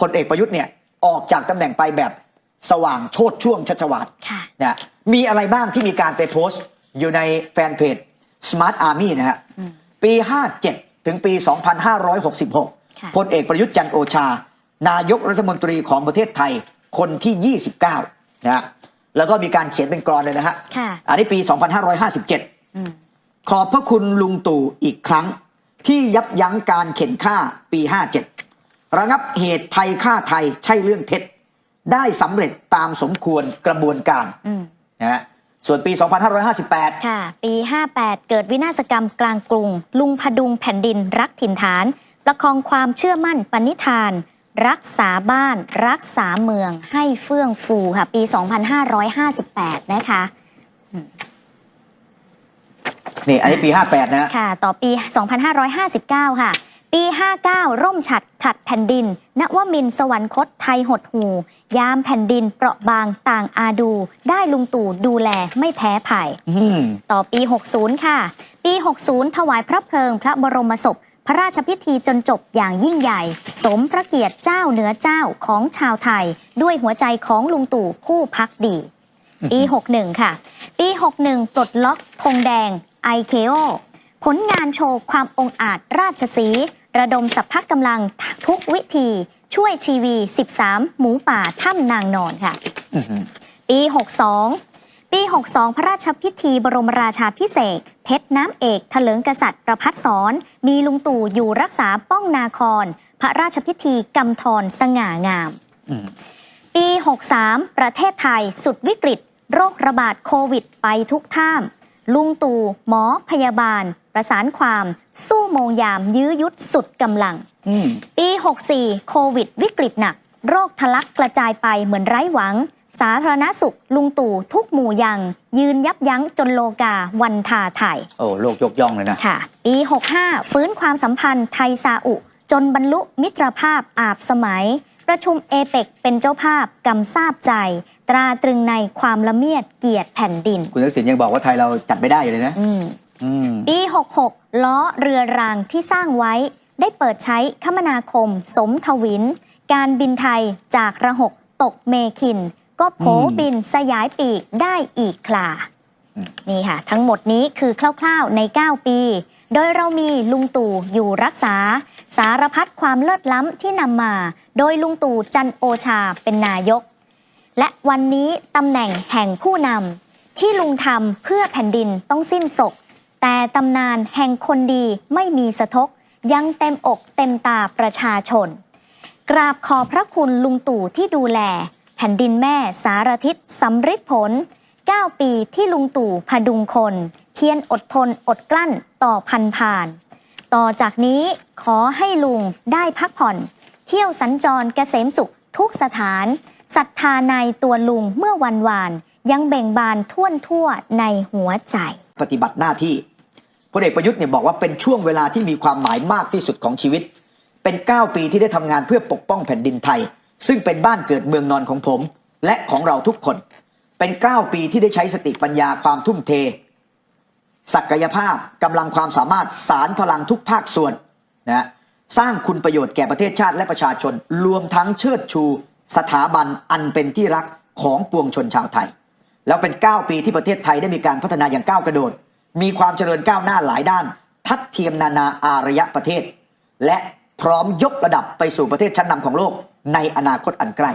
พลเอกประยุทธ์เนี่ยออกจากตำแหน่งไปแบบสว่างโชดช่วงชัชวาลค่ะนะมีอะไรบ้างที่มีการไปโพสต์อยู่ในแฟนเพจ Smart Army นะฮะอืมปี 57 ถึงปีค่ะ2566 พลเอกประยุทธ์จันทร์โอชา นายกรัฐมนตรีของประเทศไทยคนที่ 29 นะฮะแล้วก็มีการเขียนเป็นกรอนเลยนะฮะค่ะอันนี้ปี 2557อืมขอบพระคุณลุงตู่อีกครั้งที่ยับยั้งการเข็นฆ่าปี 57 ระงับเหตุไทยฆ่าไทยใช่เรื่องเท็จ ได้สำเร็จตามสมควรกระบวนการอืมนะฮะส่วนปี 2558 ค่ะ ปี 58 เกิดวินาศกรรมกลางกรุง ลุงพดุงแผ่นดินรักถิ่นฐาน ประคองความเชื่อมั่นปณิธาน รักษาบ้าน รักษาเมืองให้เฟื่องฟูค่ะ ปี 2558 นะคะนี่ อันนี้ปี 58 นะฮะค่ะ ต่อปี 2559 ค่ะ ปี 59 ร่มฉัดผลัดแผ่นดิน ณวมินทร์สวรรคตไทยหดหู ยามแผ่นดินเปราะบางต่างอาดู ได้ลุงตู่ดูแลไม่แพ้ภัยอืมต่อปี 60 ค่ะ ปี 60 ถวายพระเพลิงพระบรมศพ พระราชพิธีจนจบอย่างยิ่งใหญ่ สมพระเกียรติเจ้าเหนือเจ้าของชาวไทย ด้วยหัวใจของลุงตู่ผู้พักดี ปี 61 ค่ะ ปี 61 ปลดล็อกธงแดง IKO ผลงานโชว์ความองอาจราชสีห์ ระดมสัพพะกำลังทุกวิธีช่วยชีวี 13 หมูป่าถ้ำนางนอนค่ะอื้อหือปี 62 ปี 62 พระราชพิธีบรมราชาพิเศษกเพชรน้ำเอกเถลิงกษัตริย์ประพัดสอน มีลุงตู่อยู่รักษาป้องนาคร พระราชพิธีกำธรสง่างามอืมปี 63 ประเทศไทยสุดวิกฤต โรคระบาดโควิดไปทุกท่าม ลุงตู่หมอพยาบาล ประสานความสู้โมงยามยื้อยุดสุดกำลัง อืม ปี 64 โควิด วิกฤตหนัก โรคทะลักกระจายไปเหมือนไร้หวัง สาธารณสุข ลุงตู่ทุกหมู่ยัง ยืนยับยั้งจนโลกาวันทาไทย โอ้โลกยกย่องเลยนะ ค่ะ ปี 65 ฟื้นความสัมพันธ์ไทยซาอุ จนบรรลุมิตรภาพอาบสมัย ประชุมเอเปกเป็นเจ้าภาพกำซาบใจ ตราตรึงในความละเมียดเกียรติแผ่นดิน คุณทักษิณยังบอกว่าไทยเราจัดไม่ได้อยู่เลยนะ อืมอืม ปี 66 ล้อเรือรางที่สร้างไว้ ได้เปิดใช้คมนาคม สมทวิน การบินไทยจากระหกตกเมคิน ก็โผอืมบินสยายปีกได้อีกคลาอืมนี่ค่ะ ทั้งหมดนี้คือคร่าวๆใน 9 ปี โดยเรามีลุงตู่อยู่รักษา สารพัดความเลิศล้ำที่นำมา โดยลุงตู่จันทร์โอชาเป็นนายก และวันนี้ตำแหน่งแห่งผู้นำที่ลุงทำเพื่อแผ่นดินต้องสิ้นศก แต่ตำนานแห่งคนดีไม่มีสะทก ยังเต็มอกเต็มตาประชาชน กราบขอบพระคุณลุงตู่ที่ดูแล แผ่นดินแม่สารทิศสำริดผล 9 ปีที่ลุงตู่พดุงคน เพียรอดทนอดกลั้นต่อพันผ่าน ต่อจากนี้ขอให้ลุงได้พักผ่อน เที่ยวสัญจรเกษมสุขทุกสถานศรัทธาในตัวลุงเมื่อวันวาน ยังเบ่งบานท่วนทั่วในหัวใจ ปฏิบัติหน้าที่พลเอกประยุทธ์เนี่ยบอกว่าเป็นช่วงเวลาที่มีความหมายมากที่สุดของชีวิต เป็น 9 ปีที่ได้ทำงานเพื่อปกป้องแผ่นดินไทย ซึ่งเป็นบ้านเกิดเมืองนอนของผม และของเราทุกคน เป็น 9 ปีที่ได้ใช้สติปัญญาความทุ่มเท ศักยภาพกำลังความสามารถสารพลังทุกภาคส่วนนะสร้างคุณประโยชน์แก่ประเทศชาติและประชาชน รวมทั้งเชิดชู สถาบันอันเป็นที่รักของปวงชนชาวไทย แล้วเป็น 9 ปีที่ประเทศไทยได้มีการพัฒนาอย่างก้าวกระโดด มีความเจริญก้าวหน้าหลายด้าน ทัดเทียมนานาอารยประเทศ และพร้อมยกระดับไปสู่ประเทศชั้นนำของโลกในอนาคตอันใกล้